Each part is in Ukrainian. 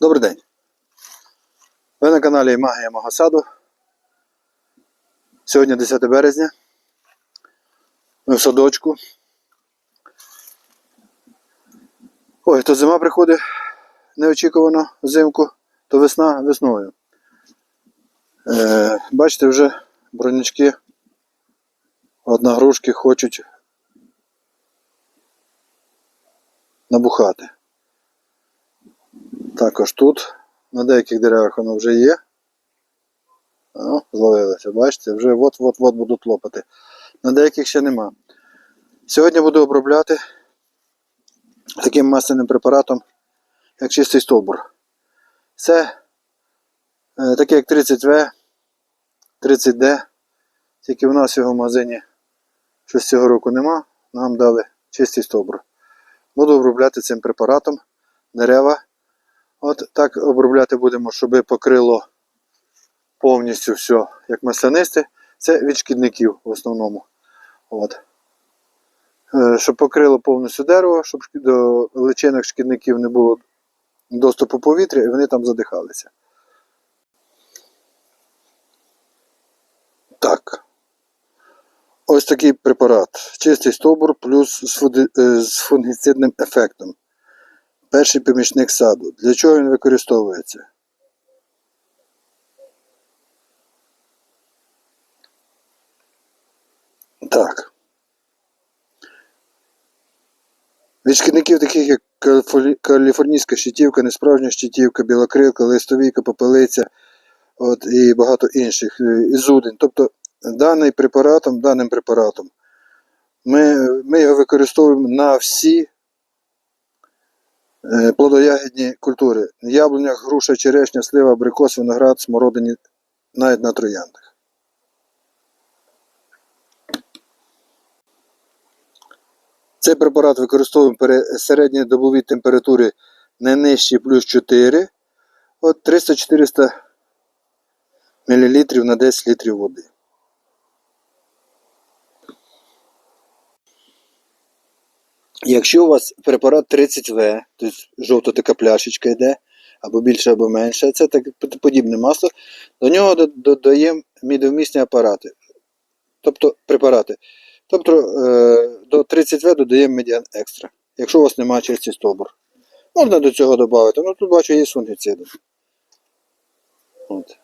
Добрий день. Ви на каналі Магія мого. Сьогодні 10 березня. Ми в садочку. Ой, то зима приходить неочікувано взимку, то весна весною. Е, бачите, вже бронячки одногрушки хочуть набухати. Також тут на деяких деревах воно вже є. О, зловилося, бачите, вже от-от-от будуть лопати. На деяких ще нема. Сьогодні буду обробляти таким масляним препаратом, як чистий стовбур. Це е, таке як 30В, 30D, тільки в нас його в магазині щось цього року нема. Нам дали чистий стовбур. Буду обробляти цим препаратом дерева. От так обробляти будемо, щоб покрило повністю все, як маслянисте. Це від шкідників в основному. От. Е, Щоб покрило повністю дерево, щоб до личинок шкідників не було доступу повітря і вони там задихалися. Так. Ось такий препарат. Чистий стовбур плюс з е, з фунгіцидним ефектом. Перший помічник саду. Для чого він використовується? Так. Від шкідників, таких як каліфорнійська щитівка, несправжня щитівка, білокрилка, листовійка, попелиця от, і багато інших, е, і зудень. Тобто даний препаратом, даним препаратом ми, ми його використовуємо на всі плодоягідні культури. Яблуня, груша, черешня, слива, абрикос, виноград, смородині, навіть на трояндах. Цей препарат використовуємо при середній добовій температурі не нижчі плюс 4, от 300-400 мл на 10 літрів води. Якщо у вас препарат 30В, тобто жовта така пляшечка йде, або більше, або менше, це так подібне масло, до нього додаємо мідовмісні апарати, тобто препарати. Тобто е, до 30В додаємо медіан екстра, якщо у вас немає чистий стовбур. Можна до цього додати, ну тут бачу є фунгіциди. От.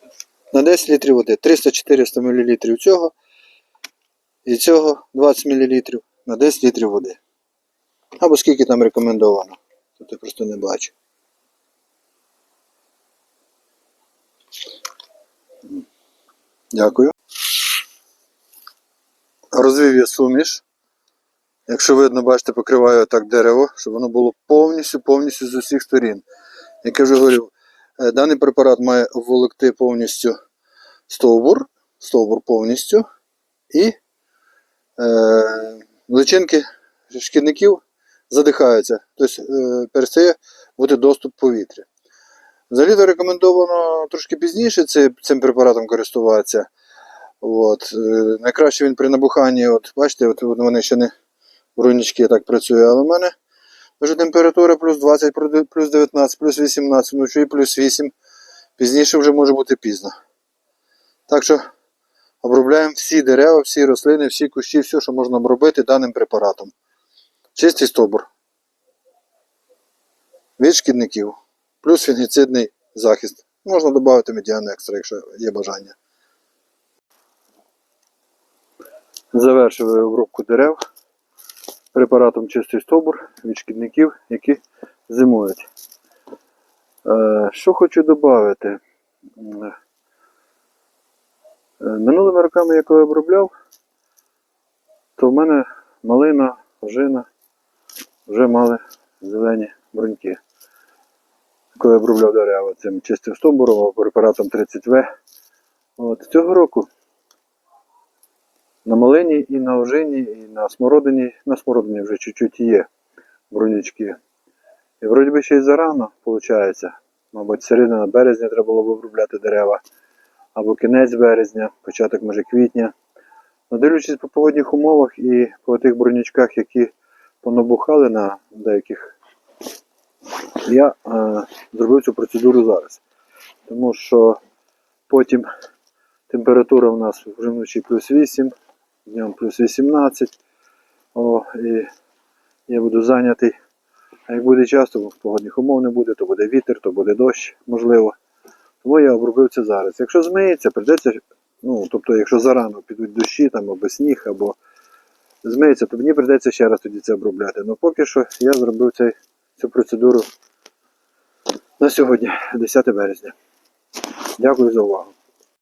На 10 літрів води 300-400 мл цього і цього 20 мл на 10 літрів води. Або скільки там рекомендовано. Тут я просто не бачу. Дякую. Розвів я суміш. Якщо видно, бачите, покриваю так дерево, щоб воно було повністю, повністю з усіх сторін. Як я вже говорив, е, даний препарат має обволокти повністю стовбур, стовбур повністю і е, личинки шкідників задихаються, тобто е, перестає бути доступ повітря. Взагалі-то рекомендовано трошки пізніше цим препаратом користуватися. От. е, Найкраще він при набуханні, от, бачите, от вони ще не бронячки так працює, але в мене вже температура плюс 20, плюс 19, плюс 18, вночі плюс 8. Пізніше вже може бути пізно. Так що обробляємо всі дерева, всі рослини, всі кущі, все, що можна обробити даним препаратом. Чистий стовбур. Від шкідників. Плюс фінгіцидний захист. Можна додати медіан екстра, якщо є бажання. Завершили обробку дерев препаратом чистий стовбур від шкідників, які зимують. Е, що хочу додати? Минулими роками, я коли обробляв, то в мене малина, ожина вже мали зелені бруньки. Коли я обробляв дерева цим чистим стовбуром або препаратом 30В. От, цього року на малині і на ожині, і на смородині, на смородині вже чуть-чуть є брунячки. І вроді би ще й зарано, виходить. Мабуть, середина березня треба було б обробляти дерева. Або кінець березня, початок може квітня. Ну, дивлячись по погодних умовах і по тих бронячках, які понабухали на деяких, я е, зробив цю процедуру зараз. Тому що потім температура у нас вже вночі плюс 8, днем плюс 18. О, і я буду зайнятий. А як буде часто, погодних умов не буде, то буде вітер, то буде дощ, можливо. Тому я обробив це зараз. Якщо змиється, прийдеться, ну, тобто, якщо зарано підуть дощі, там, або сніг, або змиється, то мені прийдеться ще раз тоді це обробляти. Ну поки що я зробив цей, цю процедуру на сьогодні, 10 березня. Дякую за увагу.